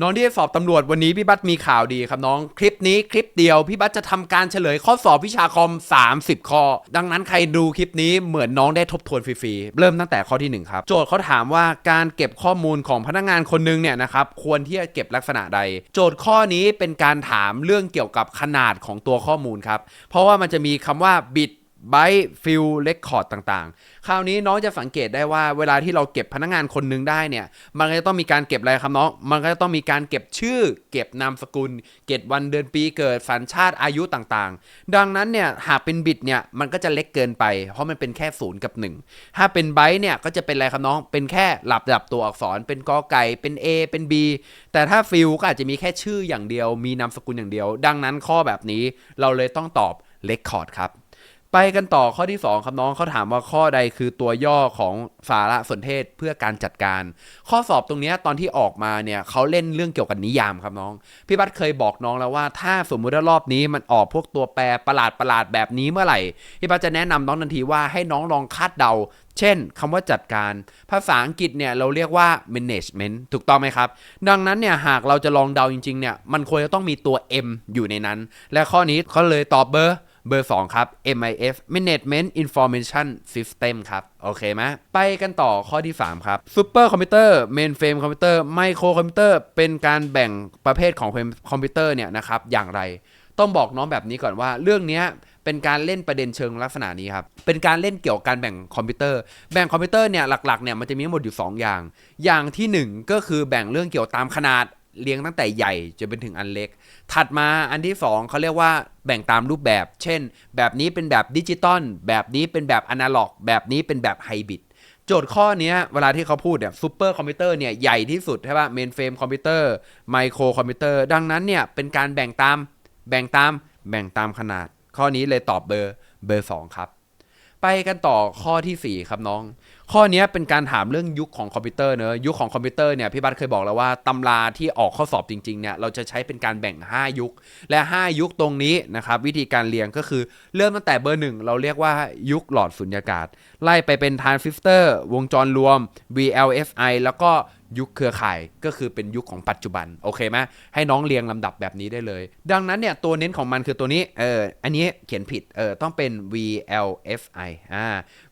น้องที่สอบตำรวจวันนี้พี่บัตมีข่าวดีครับน้องคลิปนี้คลิปเดียวพี่บัตจะทำการเฉลยข้อสอบวิชาคอม 30 ข้อ ดังนั้นใครดูคลิปนี้เหมือนน้องได้ทบทวนฟรีๆเริ่มตั้งแต่ข้อที่ 1 ครับ โจทย์เขาถามว่าการเก็บข้อมูลของพนักงานคนหนึงเนี่ยนะครับควรที่จะเก็บลักษณะใด โจทย์ข้อนี้เป็นการถามเรื่องเกี่ยวกับขนาดของตัวข้อมูลครับเพราะว่ามันจะมีคำว่าบิต ไบต์ฟิลเลคคอร์ดต่างๆ คราวนี้น้องจะสังเกตได้ว่าเวลาที่เราเก็บพนักงานคนหนึงได้เนี่ย มันก็จะต้องมีการเก็บอะไรครับน้อง มันก็จะต้องมีการเก็บชื่อ เก็บนามสกุล เก็บวันเดือนปีเกิดสัญชาติอายุต่างๆ ดังนั้นเนี่ยหากเป็นบิตเนี่ยมันก็จะเล็กเกินไป เพราะมันเป็นแค่ศูนย์กับ 1 ถ้าเป็นไบต์เนี่ยก็จะเป็นอะไรครับน้อง เป็นแค่หลับดับตัวอักษร เป็นกอไก่ เป็น A เป็น B แต่ถ้าฟิลก็อาจจะมีแค่ชื่ออย่างเดียว มีนามสกุลอย่างเดียว ดังนั้นข้อแบบนี้เราเลยต้องตอบเลคคอร์ดครับ ไปกันต่อข้อที่ 2 ครับน้องเขาถามว่าข้อใดคือตัวย่อของสารสนเทศเพื่อการจัดการ ข้อสอบตรงนี้ตอนที่ออกมาเนี่ยเขาเล่นเรื่องเกี่ยวกับนิยามครับน้อง พี่บัตเคยบอกน้องแล้วว่าถ้าสมมุติว่ารอบนี้มันออกพวกตัวแปรประหลาดประหลาดแบบนี้เมื่อไหร่พี่บัตจะแนะนำน้องทันทีว่าให้น้องลองคาดเดา เช่นคำว่าจัดการ ภาษาอังกฤษเนี่ยเราเรียกว่า management ถูกต้องไหมครับ ดังนั้นเนี่ยหากเราจะลองเดาจริงๆเนี่ยมันควรจะต้องมีตัว M อยู่ในนั้น และข้อนี้เขาเลยตอบเบอร์ เบอร์ 2 ครับ MIF Management Information System ครับ โอเคไหมไปกันต่อข้อที่ 3 ครับ Super Computer Mainframe Computer Micro Computer เป็นการแบ่งประเภทของคอมพิวเตอร์เนี่ยนะครับ อย่างไรต้องบอกน้องแบบนี้ก่อนว่าเรื่องนี้เป็นการเล่นประเด็นเชิงลักษณะนี้ครับ เป็นการเล่นเกี่ยวกับการแบ่งคอมพิวเตอร์ แบ่งคอมพิวเตอร์เนี่ยหลักๆเนี่ยมันจะมีหมดอยู่ 2 อย่าง อย่างทีหนึ่1 ก็คือแบ่งเรื่องเกี่ยวตามขนาด เรียงตั้งแต่ใหญ่จนเป็นถึงอันเล็ก ถัดมาอันที่ 2เขาเรียกว่าแบ่งตามรูปแบบ เช่น แบบนี้เป็นแบบดิจิตอลแบบนี้เป็นแบบอนาล็อก แบบนี้เป็นแบบไฮบริดโจทย์ข้อนี้เวลาที่เขาพูดเนี่ยซูเปอร์คอมพิวเตอร์เนี่ยใหญ่ที่สุดใช่ป่ะเมนเฟรมคอมพิวเตอร์ไมโครคอมพิวเตอร์ดังนั้นเนี่ยเป็นการแบ่งตามแบ่งตามแบ่งตามขนาด ข้อนี้เลยตอบเบอร์เบอร์ 2 ครับ ไปกันต่อข้อทีสี่4 ครับน้อง ข้อนี้เป็นการถามเรื่องยุคของคอมพิวเตอร์เนอะยุคของคอมพิวเตอร์เนี่ยพี่บัตเคยบอกแล้วว่าตำราที่ออกข้อสอบจริงๆเนี่ยเราจะใช้เป็นการแบ่ง 5 ยุค และ 5 ยุคตรงนี้นะครับวิธีการเรียงก็คือเริ่มตั้งแต่เบอร์ 1 เราเรียกว่ายุคหลอดสุญญากาศ ไล่ไปเป็นทรานซิสเตอร์วงจรรวม VLSI แล้วก็ ยุคเครือข่ายก็คือเป็นยุคของปัจจุบันโอเคไหมให้น้องเรียงลำดับแบบนี้ได้เลย ดังนั้นเนี่ยตัวเน้นของมันคือตัวนี้เอออันนี้เขียนผิดเออต้องเป็น VLSI อ่า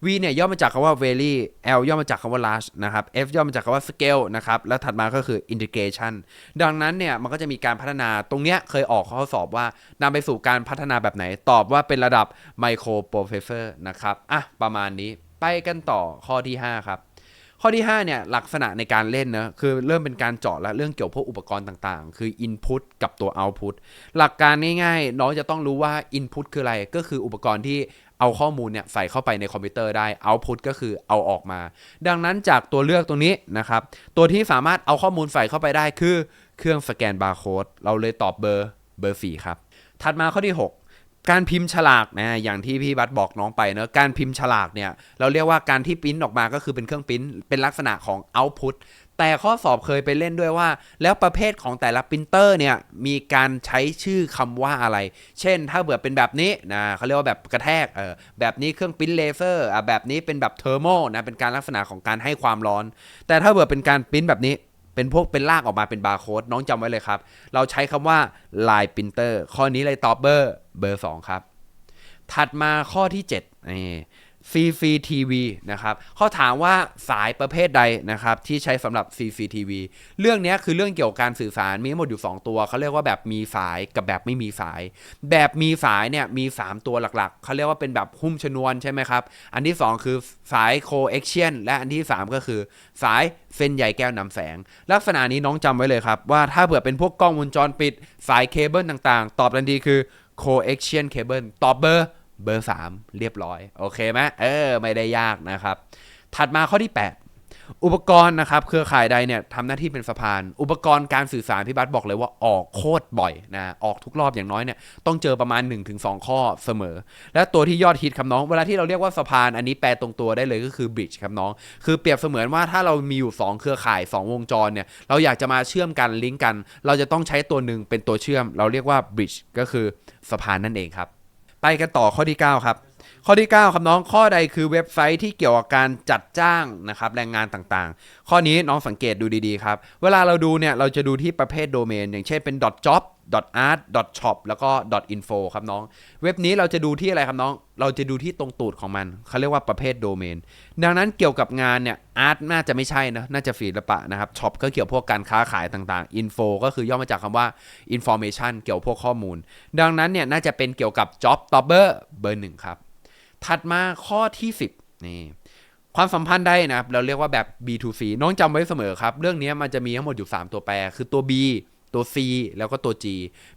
V เนี่ยย่อมาจากคำว่า very L ย่อมาจากคำว่า large นะครับ F ย่อมาจากคำว่า scale นะครับแล้วถัดมาก็คือ integration ดังนั้นเนี่ยมันก็จะมีการพัฒนาตรงเนี้ยเคยออกข้อสอบว่านำไปสู่การพัฒนาแบบไหนตอบว่าเป็นระดับ micro processor นะครับอะประมาณนี้ไปกันต่อข้อที่ 5 ครับ ข้อที่ 5 เนี่ย ลักษณะในการเล่นนะคือเริ่มเป็นการเจาะและเรื่องเกี่ยวพวกอุปกรณ์ต่างๆ คือ Input กับตัว Output หลักการง่ายๆ น้องจะต้องรู้ว่า Input คืออะไร ก็คืออุปกรณ์ที่เอาข้อมูลเนี่ยใส่เข้าไปในคอมพิวเตอร์ได้ Output ก็คือเอาออกมา ดังนั้นจากตัวเลือกตรงนี้นะครับ ตัวที่สามารถเอาข้อมูลใส่เข้าไปได้คือเครื่องสแกนบาร์โค้ด เราเลยตอบเบอร์เบอร์4ครับ ถัดมาข้อที่ 6 การพิมพ์ฉลากนะอย่างที่พี่บัตบอกน้องไปเนอะการพิมพ์ฉลากเนี่ยเราเรียกว่าการที่ปริ้นออกมาก็คือเป็นเครื่องปริ้นเป็นลักษณะของ output แต่ข้อสอบเคยไปเล่นด้วยว่า แล้วประเภทของแต่ละปรินเตอร์เนี่ยมีการใช้ชื่อคำว่าอะไร เช่นถ้าเบื่อเป็นแบบนี้นะเขาเรียกว่าแบบกระแทกเออแบบนี้เครื่องปริ้นเลเซอร์อะแบบนี้เป็นแบบเทอร์โมนะเป็นการลักษณะของการให้ความร้อน แต่ถ้าเบื่อเป็นการปริ้นแบบนี้ เป็นพวกเป็นลากออกมาเป็นบาร์โค้ดน้องจำไว้เลยครับ เราใช้คำว่า Line Printer ข้อนี้เลยตอบเบอร์เบอร์ 2 ครับ ถัดมาข้อที่7นี่ CCTV นะครับ เขาถามว่าสายประเภทใดนะครับที่ใช้สำหรับ CCTV เรื่องนี้คือเรื่องเกี่ยวกับการสื่อสารมีทั้งหมดอยู่ 2 ตัว เขาเรียกว่าแบบมีสายกับแบบไม่มีสาย แบบมีสายเนี่ยมี 3 ตัวหลักๆ เขาเรียกว่าเป็นแบบหุ้มชนวนใช่ไหมครับ อันที่ 2 คือสาย coaxial และอันที่ 3 ก็คือสายเส้นใยแก้วนำแสง ลักษณะนี้น้องจำไว้เลยครับ ว่าถ้าเผื่อเป็นพวกกล้องวงจรปิด สายเคเบิลต่างๆ ตอบทันทีคือ coaxial cable ตอบเบอร์ เบอร์ 3 เรียบร้อย โอเคไหมเออ ไม่ได้ยากนะครับ ถัดมาข้อที่ 8 อุปกรณ์นะครับ เครือข่ายใดเนี่ยทำหน้าที่เป็นสะพาน อุปกรณ์การสื่อสารพี่บัสบอกเลยว่าออกโคตรบ่อยนะ ออกทุกรอบอย่างน้อยเนี่ยต้องเจอประมาณ 1-2 ข้อเสมอ และตัวที่ยอดฮิตครับน้อง เวลาที่เราเรียกว่าสะพานอันนี้แปลตรงตัวได้เลยก็คือ bridge ครับน้อง คือเปรียบเสมือนว่าถ้าเรามีอยู่ 2 เครือข่าย 2 วงจรเนี่ยเราอยากจะมาเชื่อมกันลิงก์กัน เราจะต้องใช้ตัวหนึ่งเป็นตัวเชื่อม เราเรียกว่า bridge ก็คือสะพานนั่นเองครับ ไปกันต่อข้อที่ 9 ครับ ข้อที่ 9 ครับน้องข้อใดคือเว็บไซต์ที่เกี่ยวกับการจัดจ้างนะครับแรงงานต่างๆ ข้อนี้น้องสังเกตดูดีๆครับ เวลาเราดูเนี่ยเราจะดูที่ประเภทโดเมน อย่างเช่นเป็น .job .art .shop แล้วก็ .info ครับน้อง เว็บนี้เราจะดูที่อะไรครับน้อง เราจะดูที่ตรงตูดของมัน เขาเรียกว่าประเภทโดเมน ดังนั้นเกี่ยวกับงานเนี่ย art น่าจะไม่ใช่นะ น่าจะศิลปะนะครับ shop ก็เกี่ยวพวกการค้าขายต่างๆ info ก็คือย่อมาจากคำว่า information เกี่ยวพวกข้อมูล ดังนั้นเนี่ยน่าจะเป็นเกี่ยวกับ job topper เบอร์หนึ่งครับ ถัดมาข้อที่ 10นี่ความสัมพันธ์ได้นะครับ เราเรียกว่าแบบ B2C น้องจำไว้เสมอครับ เรื่องนี้มันจะมีทั้งหมดอยู่ 3 ตัวแปร คือตัว B ตัว C แล้วก็ตัว G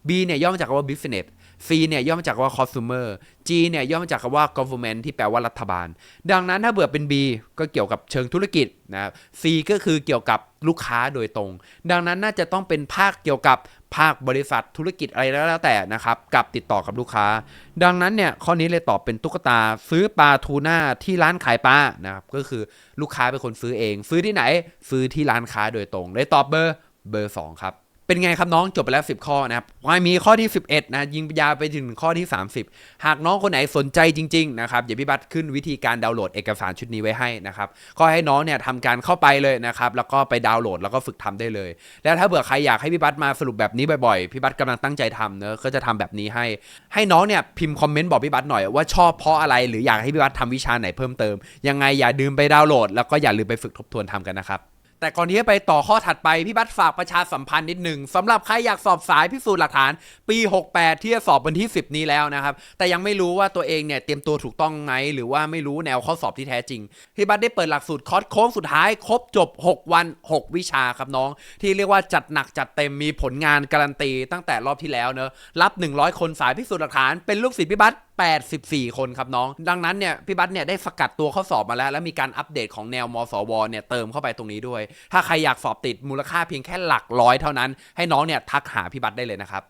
B เนี่ยย่อมาจากคำว่า business C เนี่ยย่อมาจากคำว่า consumer G เนี่ยย่อมาจากคำว่า government ที่แปลว่ารัฐบาล ดังนั้นถ้าเบื่อเป็น B ก็เกี่ยวกับเชิงธุรกิจนะครับ C ก็คือเกี่ยวกับลูกค้าโดยตรง ดังนั้นน่าจะต้องเป็นภาคเกี่ยวกับภาคบริษัทธุรกิจอะไรแล้วแต่นะครับกับติดต่อกับลูกค้า ดังนั้นเนี่ยข้อนี้เลยตอบเป็นตุ๊กตาซื้อปลาทูน่าที่ร้านขายปลานะครับก็คือลูกค้าเป็นคนซื้อเอง ซื้อที่ไหน ซื้อที่ร้านค้าโดยตรง เลยตอบเบอร์เบอร์ 2 ครับ เป็นไงครับน้องจบไปแล้ว 10 ข้อนะครับว่ามีข้อที่ 11 นะยิงยาวไปถึงข้อที่ 30 หากน้องคนไหนสนใจจริงๆนะครับเดี๋ยวพี่บัตรขึ้นวิธีการดาวน์โหลดเอกสารชุดนี้ไว้ให้นะครับก็ให้น้องเนี่ยทำการเข้าไปเลยนะครับแล้วก็ไปดาวน์โหลดแล้วก็ฝึกทำได้เลย แล้วถ้าเบื่อใครอยากให้พี่บัตรมาสรุปแบบนี้บ่อยๆพี่บัตรกำลังตั้งใจทำเนอะก็จะทำแบบนี้ให้ ให้น้องเนี่ยพิมพ์คอมเมนต์บอกพี่บัตรหน่อยว่าชอบเพราะอะไรหรืออยากให้พี่บัตรทำวิชาไหนเพิ่มเติมยังไงอย่าลืมไปดาวน์โหลด แล้วก็อย่าลืมไปฝึกทบทวนทำกันนะครับ แต่ก่อนที่จะไปต่อข้อถัดไป พี่บัตรฝากประชาสัมพันธ์นิดหนึ่งสำหรับใครอยากสอบสายพิสูจน์หลักฐาน ปี 68 ที่จะสอบวันที่ 10 นี้แล้วนะครับ แต่ยังไม่รู้ว่าตัวเองเนี่ยเตรียมตัวถูกต้องไหมหรือว่าไม่รู้แนวข้อสอบที่แท้จริง พี่บัตรได้เปิดหลักสูตรคอร์สโค้งสุดท้ายครบจบ 6 วัน 6 วิชาครับน้อง ที่เรียกว่าจัดหนักจัดเต็มมีผลงานการันตีตั้งแต่รอบที่แล้วเนอะรับ 100 คนสายพิสูจน์หลักฐานเป็นลูกศิษย์พี่บัตร 84 คนครับน้อง ดังนั้นเนี่ยพี่บัตเนี่ยได้สกัดตัวข้อสอบมาแล้ว และมีการอัปเดตของแนวมสวเนี่ยเติมเข้าไปตรงนี้ด้วย ถ้าใครอยากสอบติดมูลค่าเพียงแค่หลักร้อยเท่านั้น ให้น้องเนี่ยทักหาพี่บัตได้เลยนะครับ